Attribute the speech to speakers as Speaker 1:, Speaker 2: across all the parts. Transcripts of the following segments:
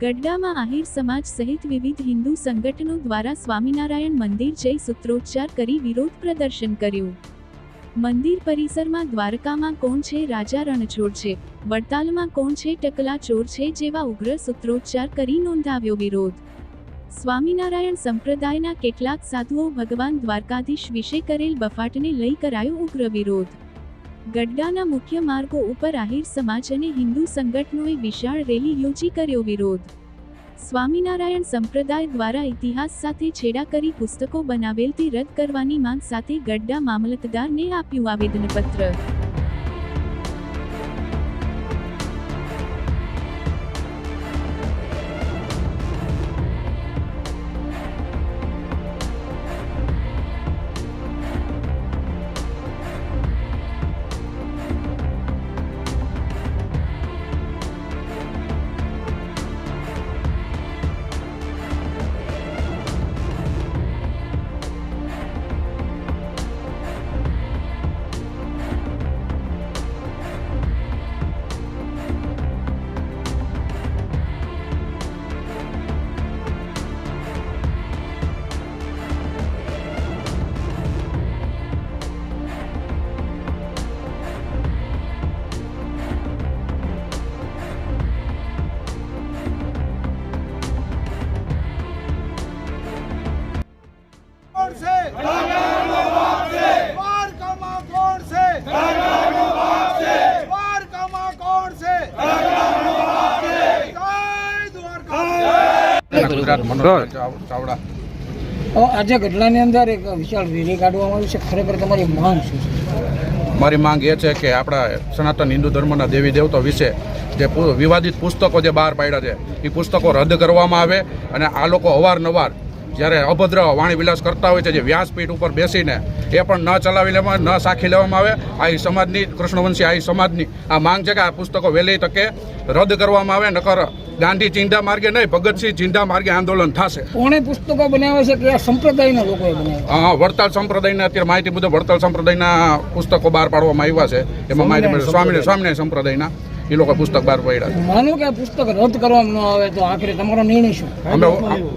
Speaker 1: ગઢડામાં આહિર સમાજ સહિત વિવિધ હિન્દુ સંગઠનો દ્વારા સ્વામિનારાયણ મંદિર જઈ સૂત્રોચ્ચાર કરી વિરોધ પ્રદર્શન કર્યું. મંદિર પરિસરમાં દ્વારકામાં કોણ છે? રાજા રણછોડ છે. વડતાલમાં કોણ છે? ટકલા ચોર છે જેવા ઉગ્ર સૂત્રોચ્ચાર કરી નોંધાવ્યો વિરોધ. સ્વામિનારાયણ સંપ્રદાયના કેટલાક સાધુઓ ભગવાન દ્વારકાધીશ વિશે કરેલ બફાટને લઈ કરાયો ઉગ્ર વિરોધ. ગડ્ડાના મુખ્ય માર્ગો ઉપર આહિર સમાજ અને હિન્દુ સંગઠનોએ વિશાળ રેલી યોજી કર્યો વિરોધ. સ્વામિનારાયણ સંપ્રદાય દ્વારા ઇતિહાસ સાથે છેડા કરી પુસ્તકો બનાવેલ તે રદ કરવાની માંગ સાથે ગઢડા મામલતદારને આપ્યું આવેદનપત્ર.
Speaker 2: ચાવડા.
Speaker 3: હવે આજે ગઢડાની અંદર એક વિશાળ રેલી કાઢવામાં આવી છે. ખરેખર તમારી માંગ શું છે?
Speaker 2: મારી માંગ એ છે કે આપણા સનાતન હિન્દુ ધર્મના દેવી દેવતા વિશે જે વિવાદિત પુસ્તકો જે બહાર પાડ્યા છે એ પુસ્તકો રદ કરવામાં આવે અને આ લોકો અવારનવાર જ્યારે અભદ્ર વાણી વિલાસ કરતા હોય છે જે વ્યાસપીઠ ઉપર બેસીને એ પણ ન ચલાવી લેવામાં ન સાખી લેવામાં આવે આ સમાજની કૃષ્ણવંશી આ સમાજની આ માંગ છે કે આ પુસ્તકો વહેલી તકે રદ કરવામાં આવે નકર ગાંધી ચિંધા માર્ગે નહીં ભગતસિંહ ચિંધા માર્ગે આંદોલન થશે.
Speaker 3: કોણે પુસ્તકો બનાવ્યા છે કે આ સંપ્રદાયના લોકોએ બનાવ્યા
Speaker 2: હા વડતાલ સંપ્રદાયના અત્યારે માહિતી મુજબ વડતાલ સંપ્રદાયના પુસ્તકો બહાર પાડવામાં આવ્યા છે. એમાં માહિતી મળે સ્વામી સ્વામિનારાયણ સંપ્રદાયના. એ લોકો પુસ્તક બહાર પડ્યા
Speaker 3: માનો કે પુસ્તક રદ કરવામાં ન આવે તો આખરે તમારો નિર્ણય શું?
Speaker 2: અમે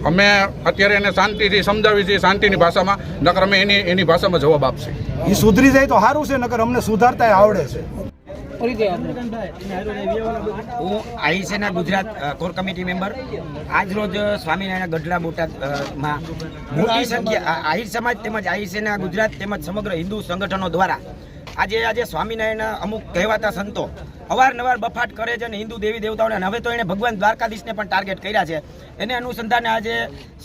Speaker 2: અમે અત્યારે એને શાંતિથી સમજાવી છીએ શાંતિની ભાષામાં નકર અમે એની એની ભાષામાં જવાબ આપશે.
Speaker 4: એ સુધરી જાય તો સારું છે નકર અમને સુધારતા આવડે છે.
Speaker 5: હું આઈસીના ગુજરાત કોર કમિટી મેમ્બર. આજ રોજ સ્વામિનારાયણ ગઢડા બોટાદમાં મોટી સંખ્યા આહિર સમાજ તેમજ આઈસીના ગુજરાત તેમજ સમગ્ર હિન્દુ સંગઠનો દ્વારા આજે આજે સ્વામિનારાયણ અમુક કહેવાતા સંતો અવારનવાર બફાટ કરે છે અને હિન્દુ દેવી દેવતાઓને. હવે તો એણે ભગવાન દ્વારકાધીશને પણ ટાર્ગેટ કર્યા છે. એને અનુસંધાને આજે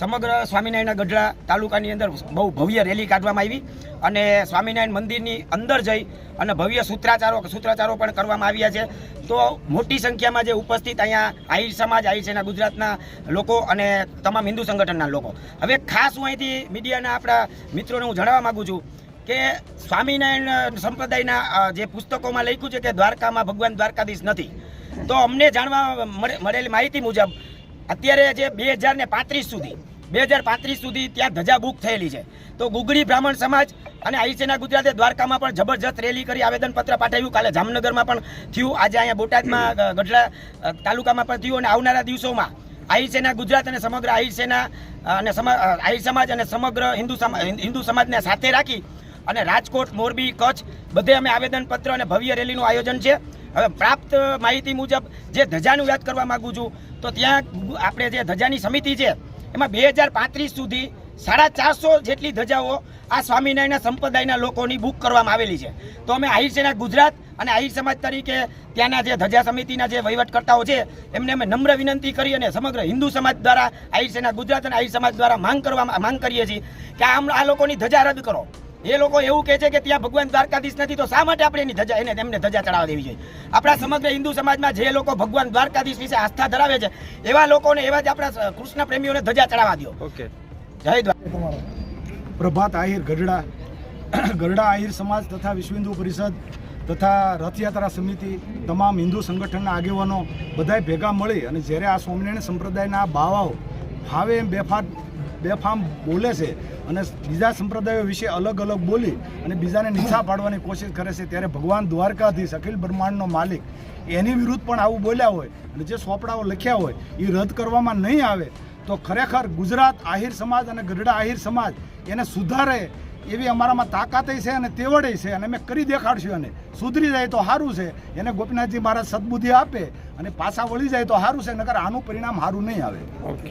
Speaker 5: સમગ્ર સ્વામિનારાયણના ગઢડા તાલુકાની અંદર બહુ ભવ્ય રેલી કાઢવામાં આવી અને સ્વામિનારાયણ મંદિરની અંદર જઈ અને ભવ્ય સૂત્રાચારો સૂત્રાચારો પણ કરવામાં આવ્યા છે. તો મોટી સંખ્યામાં જે ઉપસ્થિત અહીંયા આહિર સમાજ, આહિર સેના ગુજરાતના લોકો અને તમામ હિન્દુ સંગઠનના લોકો. હવે ખાસ હું અહીંથી મીડિયાના આપણા મિત્રોને હું જણાવવા માગું છું કે સ્વામિનારાયણ સંપ્રદાયના જે પુસ્તકોમાં લખ્યું છે કે દ્વારકામાં ભગવાન દ્વારકાધીશ નથી. તો અમને જાણવા મળે- મળેલી માહિતી મુજબ અત્યારે જે બે હજાર ને પાંત્રીસ સુધી, બે હજાર પાંત્રીસ સુધી ત્યાં ધજા બુક થયેલી છે. તો ગુગળી બ્રાહ્મણ સમાજ અને આઈસેના ગુજરાતે દ્વારકામાં પણ જબરજસ્ત રેલી કરી આવેદનપત્ર પાઠવ્યું. કાલે જામનગરમાં પણ થયું. આજે અહીંયા બોટાદમાં ગઢડા તાલુકામાં પણ થયું. અને આવનારા દિવસોમાં આહિર ગુજરાત અને સમગ્ર આહિર અને સમા આહિર સમાજ અને સમગ્ર હિન્દુ સમાજ હિન્દુ સમાજને સાથે રાખી અને રાજકોટ, મોરબી, કચ્છ બધે અમે આવેદનપત્ર અને ભવ્ય રેલીનું આયોજન છે. હવે પ્રાપ્ત માહિતી મુજબ જે ધજાનું યાદ કરવા માગું છું, તો ત્યાં આપણે જે ધજાની સમિતિ છે, એમાં બે હજાર પાંત્રીસ સુધી સાડા ચારસો જેટલી ધજાઓ આ સ્વામિનારાયણના સંપ્રદાયના લોકોની બુક કરવામાં આવેલી છે. તો અમે આહિર સેના ગુજરાત અને આહિર સમાજ તરીકે ત્યાંના જે ધજા સમિતિના જે વહીવટકર્તાઓ છે, એમને અમે નમ્ર વિનંતી કરી અને સમગ્ર હિન્દુ સમાજ દ્વારા આહિર સેના ગુજરાત અને આહિર સમાજ દ્વારા માંગ કરવા માંગ કરીએ છીએ કે આમ આ લોકોની ધજા રદ કરો. એ લોકો એવું કહે છે કે ત્યાં ભગવાન દ્વારકાધીશ નથી તો શા માટે આપણે એની ધજા એને એમને ધજા ચડાવવા દેવી જોઈએ? આપણા સમગ્ર હિન્દુ સમાજમાં જે લોકો ભગવાન દ્વારકાધીશ વિશે આસ્થા ધરાવે છે એવા લોકોને એવા જ આપણા કૃષ્ણ પ્રેમીઓને ધજા ચડાવવા દો
Speaker 2: ઓકે.
Speaker 5: જય દ્વારકા
Speaker 4: પ્રભાત આહિર ગઢડા. ગઢડા આહિર સમાજ તથા વિશ્વ હિન્દુ પરિષદ તથા રથયાત્રા સમિતિ તમામ હિન્દુ સંગઠનના આગેવાનો બધાય ભેગા મળી અને જ્યારે આ સ્વામિનારાયણ સંપ્રદાયના બાવાઓ ભાવે એમ બેફાટ બેફામ બોલે છે અને બીજા સંપ્રદાયો વિશે અલગ અલગ બોલી અને બીજાને નીચા પાડવાની કોશિશ કરે છે, ત્યારે ભગવાન દ્વારકાધીશ અખિલ બ્રહ્માંડનો માલિક એની વિરુદ્ધ પણ આવું બોલ્યા હોય અને જે સોપડાઓ લખ્યા હોય એ રદ કરવામાં નહીં આવે, તો ખરેખર ગુજરાત આહિર સમાજ અને ગઢડા આહિર સમાજ એને સુધારે એવી અમારામાં તાકાતે છે અને તેવડે છે અને અમે કરી દેખાડશું અને સુધરી જાય તો સારું છે, એને ગોપીનાથજી મહારાજ સદબુદ્ધિ આપે અને પાછા વળી જાય તો સારું છે, નકર આનું પરિણામ સારું નહીં આવે.
Speaker 2: ઓકે